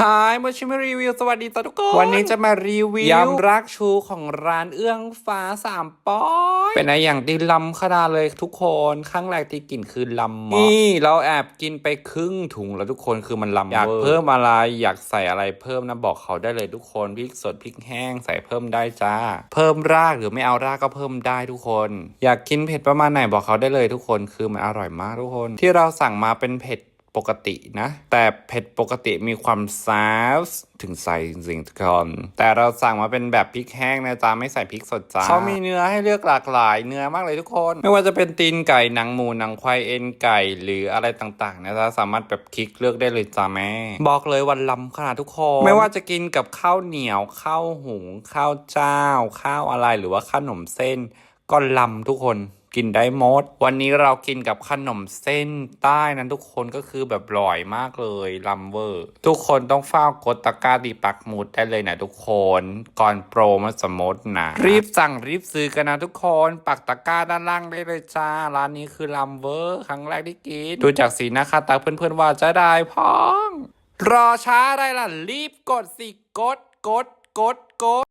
ฮายมาชิมารีวิว สวัสดีจ้าทุกคน วันนี้จะมารีวิวยำรักชูของร้านเอื้องฟ้าสามป้อย เป็นอะไรอย่างที่ล้ำขนาดเลยทุกคนข้างแรกที่กินคือลำนี่เราแอบกินไปครึ่งถุงแล้วทุกคนคือมันลำอยากเพิ่มอะไรอยากใส่อะไรเพิ่มนะบอกเขาได้เลยทุกคนพริกสดพริกแห้งใส่เพิ่มได้จ้า เพิ่มรากหรือไม่เอารากก็เพิ่มได้ทุกคน อยากกินเผ็ดประมาณไหนบอกเขาได้เลยทุกคนคือมันอร่อยมากทุกคน ที่เราสั่งมาเป็นเผ็ด ปกตินะ แต่เผ็ดปกติมีความซาสถึงใส่จริงๆทุกคนแต่เราสั่งมาเป็นแบบพริกแห้งนะจ๊ะไม่ใส่พริกสดจ้าเขามีเนื้อให้เลือกหลากหลายเนื้อมากเลยทุกคน ไม่ว่าจะเป็นตีนไก่หนังหมูหนังควายเอ็นไก่หรืออะไรต่างๆนะจ๊ะสามารถแบบคลิกเลือกได้เลยจ้าแม่ บอกเลยวันลำขนาดทุกคนไม่ว่าจะกินกับข้าวเหนียวข้าวหุงข้าวเจ้า ข้าวอะไรหรือว่าขนมเส้นก็ลำทุกคน กินได้หมด วันนี้เรากินกับขนมเส้นใต้นั้นทุกคนก็คือแบบร่อยมากเลยลัมเวอร์ ทุกคนต้องเฝ้ากดตะกร้าดีปักหมุดได้เลยนะทุกคนก่อนโปรมันสมมตินะรีบสั่งรีบซื้อกันนะทุกคนปักตะกร้าด้านล่างได้เลยจ้าร้านนี้คือลัมเวอร์ ครั้งแรกที่กินดูจากสีหน้าค่าตาเพื่อนๆว่าจะได้พ้อง รอช้าอะไรล่ะรีบกดสิกดกดกดกด